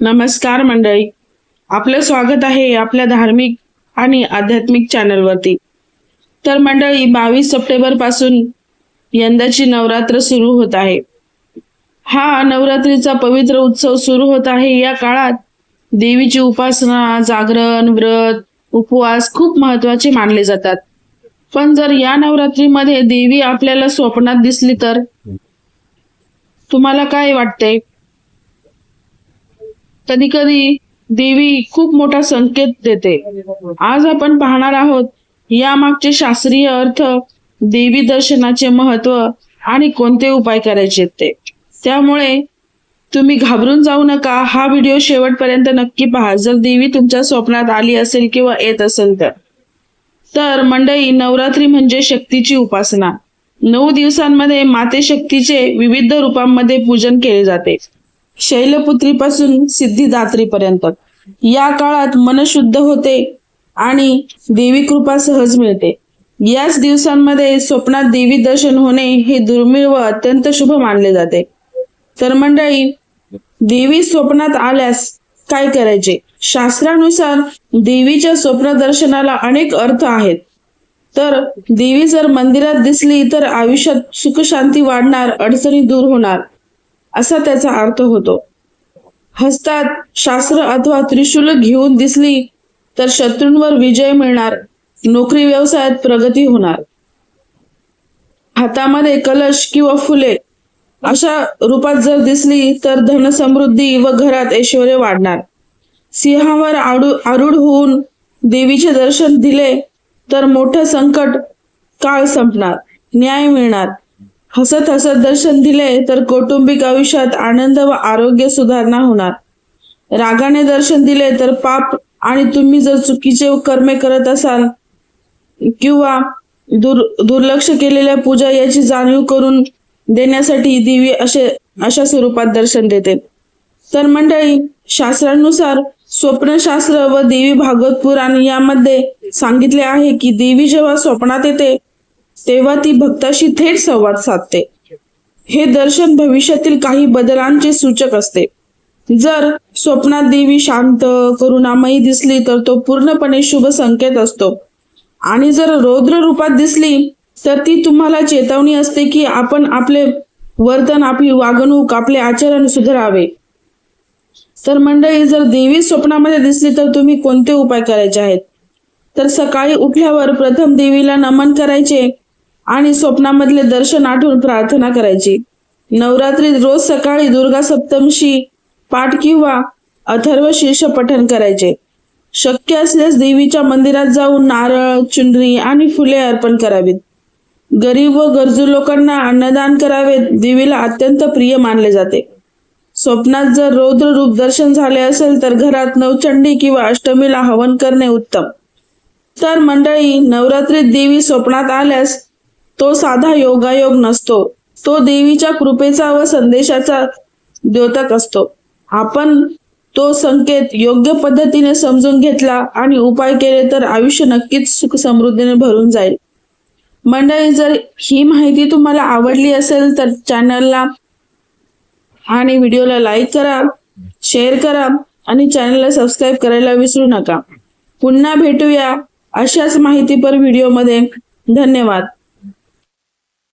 नमस्कार मंडळी. आपलं स्वागत आहे आपल्या धार्मिक आणि आध्यात्मिक चॅनलवरती. तर मंडळी बावीस सप्टेंबरपासून यंदाची नवरात्र सुरू होत आहे. हा नवरात्रीचा पवित्र उत्सव सुरू होत आहे. या काळात देवीची उपासना जागरण व्रत उपवास खूप महत्त्वाचे मानले जातात. पण जर या नवरात्रीमध्ये देवी आपल्याला स्वप्नात दिसली तर? तुम्हाला काय वाटते कधी कधी देवी खूप मोठा संकेत देते. आज आपण पाहणार आहोत यामागचे शास्त्रीय अर्थ देवी दर्शनाचे महत्त्व आणि कोणते उपाय करायचे ते. त्यामुळे तुम्ही घाबरून जाऊ नका हा व्हिडिओ शेवटपर्यंत नक्की पहा. जर देवी तुमच्या स्वप्नात आली असेल किंवा येत असेल तर. तर मंडळी नवरात्री म्हणजे शक्तीची उपासना. नऊ दिवसांमध्ये माते शक्तीचे विविध रूपांमध्ये पूजन केले जाते. शैलपुत्रीपासून सिद्धिदात्रीपर्यंत. या काळात मन शुद्ध होते आणि देवी कृपा सहज मिळते. याच दिवसांमध्ये स्वप्नात देवी दर्शन होणे हे दुर्मिळ व अत्यंत शुभ मानले जाते. तर मंडळी देवी स्वप्नात आल्यास काय करायचे? शास्त्रानुसार देवीच्या स्वप्न दर्शनाला अनेक अर्थ आहेत. तर देवी जर मंदिरात दिसली तर आयुष्यात सुखशांती वाढणार अडचणी दूर होणार. असा त्याचा अर्थ होतो. हस्तात शास्त्र अथवा त्रिशूल घेऊन दिसली तर शत्रूंवर विजय मिळणार नोकरी व्यवसायात प्रगती होणार. हातामध्ये कलश किंवा फुले अशा रूपात जर दिसली तर धनसमृद्धी व घरात ऐश्वर वाढणार. सिंहावर आडू आरूढ होऊन देवीचे दर्शन दिले तर मोठं संकट काळ संपणार न्याय मिळणार. हसत हसत दर्शन दिले तर कौटुंबिक आयुष्यात आनंद व आरोग्य सुधारणा होणार. रागाने दर्शन दिले तर पाप आणि तुम्ही जर चुकीचे कर्मे करत असाल किंवा दुर् दुर्लक्ष केलेल्या पूजा याची जाणीव करून देण्यासाठी देवी असे अशा स्वरूपात दर्शन देते. तर मंडळी शास्त्रानुसार स्वप्नशास्त्र व देवी भागवत पुराण यामध्ये सांगितले आहे की देवी जेव्हा स्वप्नात येते तेव्हा ती भक्ताशी थेट संवाद साधते. हे दर्शन भविष्यातील काही बदलांचे सूचक असते. जर स्वप्नात देवी शांत करुणामयी दिसली तर तो पूर्णपणे शुभ संकेत असतो. आणि जर रौद्र रूपात दिसली तर ती तुम्हाला चेतावणी असते की आपण आपले वर्तन आपली वागणूक आपले आचरण सुधारावे. तर मंडळी जर देवी स्वप्नामध्ये दिसली तर तुम्ही कोणते उपाय करायचे आहेत? तर सकाळी उठल्यावर प्रथम देवीला नमन करायचे. आणि स्वप्नामधले दर्शन आठवून प्रार्थना करायची. नवरात्रीत रोज सकाळी दुर्गा सप्तमशी पाठ किंवा अथर्व शीर्ष पठण करायचे. शक्य असल्यास देवीच्या मंदिरात जाऊन नारळ चुनरी आणि फुले अर्पण करावीत. गरीब व गरजू लोकांना अन्नदान करावेत देवीला अत्यंत प्रिय मानले जाते. स्वप्नात जर रौद्र रूप दर्शन झाले असेल तर घरात नवचंडी किंवा अष्टमीला हवन करणे उत्तम. तर मंडळी नवरात्रीत देवी स्वप्नात आल्यास तो साधा योगायोग नसतो. तो देवीच्या कृपेचा व संदेशाचा द्योतक असतो. आपण तो संकेत योग्य पद्धतीने समजून घेतला आणि उपाय केले तर आयुष्य नक्कीच सुख समृद्धीने भरून जाईल. मंडळी जर ही माहिती तुम्हाला आवडली असेल तर चॅनलला आणि व्हिडिओला लाईक करा शेअर करा आणि चॅनलला सबस्क्राईब करायला विसरू नका. पुन्हा भेटूया अशाच माहितीपर व्हिडिओमध्ये. धन्यवाद.